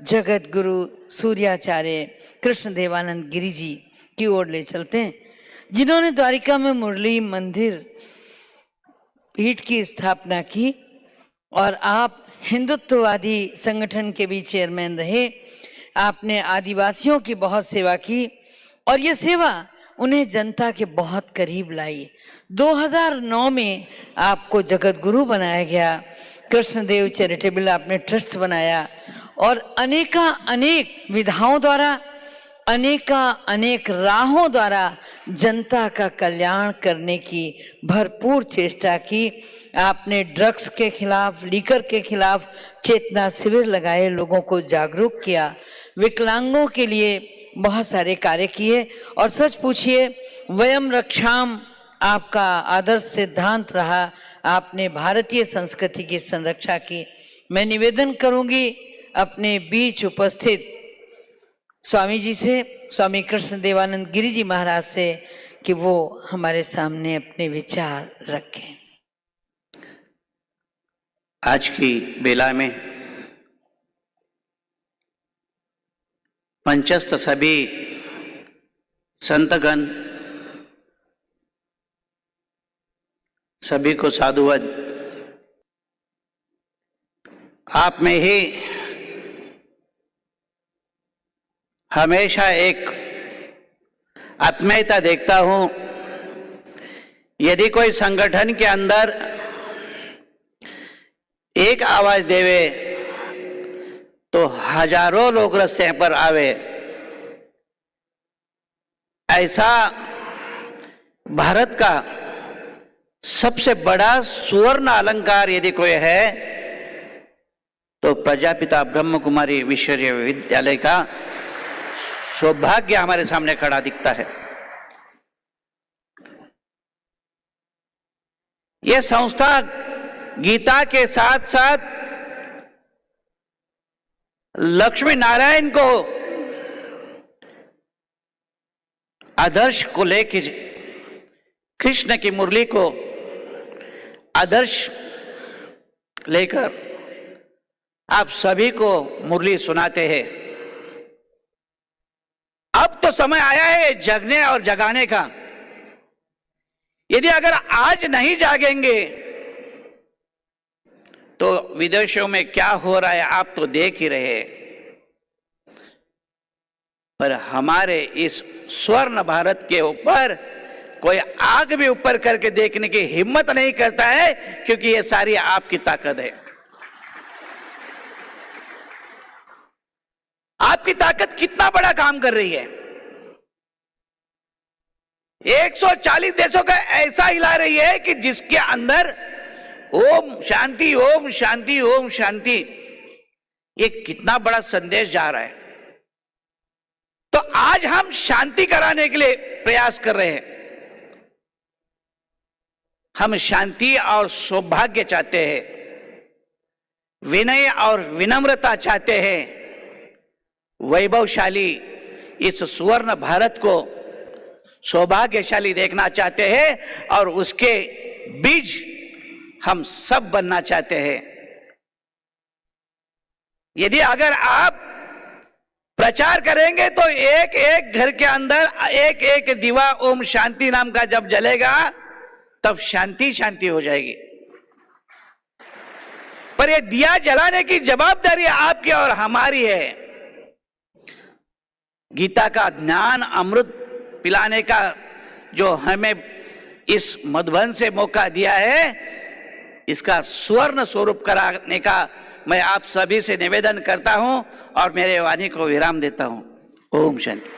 जगत गुरु सूर्याचार्य कृष्ण देवानंद गिरी जी की ओर ले चलते हैं। जिन्होंने द्वारिका में मुरली मंदिर पीठ की स्थापना की और आप हिंदुत्ववादी संगठन के भी चेयरमैन रहे, आपने आदिवासियों की बहुत सेवा की और ये सेवा उन्हें जनता के बहुत करीब लाई। 2009 में आपको जगत गुरु बनाया गया, कृष्णदेव चैरिटेबल आपने ट्रस्ट बनाया और अनेका अनेक विधाओं द्वारा, अनेका अनेक राहों द्वारा जनता का कल्याण करने की भरपूर चेष्टा की। आपने ड्रग्स के खिलाफ, लीकर के खिलाफ चेतना शिविर लगाए, लोगों को जागरूक किया। विकलांगों के लिए बहुत सारे कार्य किए। और सच पूछिए, वयम रक्षाम आपका आदर्श सिद्धांत रहा। आपने भारतीय संस्कृति की संरक्षा की। मैं निवेदन करूँगी अपने बीच उपस्थित स्वामी जी से, स्वामी कृष्ण देवानंद गिरी जी महाराज से कि वो हमारे सामने अपने विचार रखें। आज की बेला में पंचस्थ सभी संतगण, सभी को साधुवद, आप में ही हमेशा एक आत्मीयता देखता हूँ। यदि कोई संगठन के अंदर एक आवाज़ देवे तो हज़ारों लोग रस्ते पर आवे। ऐसा भारत का सबसे बड़ा सुवर्ण अलंकार यदि कोई है तो प्रजापिता ब्रह्म कुमारी विश्वविद्यालय का सौभाग्य हमारे सामने खड़ा दिखता है। यह संस्था गीता के साथ साथ लक्ष्मी नारायण को आदर्श को लेके कृष्ण की मुरली को आदर्श लेकर आप सभी को मुरली सुनाते हैं। अब तो समय आया है जगने और जगाने का। यदि अगर आज नहीं जागेंगे तो विदेशों में क्या हो रहा है आप तो देख ही रहे पर हमारे इस स्वर्ण भारत के ऊपर कोई आग भी ऊपर करके देखने की हिम्मत नहीं करता है, क्योंकि ये सारी आपकी ताकत है। आपकी ताकत कितना बड़ा काम कर रही है? 140 देशों का ऐसा हिला रही है कि जिसके अंदर ओम शांति ओम शांति ओम शांति, ये कितना बड़ा संदेश जा रहा है। तो आज हम शांति कराने के लिए प्रयास कर रहे हैं। हम शांति और सौभाग्य चाहते हैं, विनय और विनम्रता चाहते हैं वैभवशाली इस सुवर्ण भारत को सौभाग्यशाली देखना चाहते हैं और उसके बीज हम सब बनना चाहते हैं। यदि अगर आप प्रचार करेंगे तो एक एक घर के अंदर एक एक दीवा ओम शांति नाम का जब जलेगा, तब शांति शांति हो जाएगी। पर ये दिया जलाने की जवाबदारी आपकी और हमारी है। गीता का ज्ञान अमृत पिलाने का जो हमें इस मधुबन से मौका दिया है, इसका स्वर्ण स्वरूप कराने का मैं आप सभी से निवेदन करता हूँ और मेरे वाणी को विराम देता हूँ। ओम शांति।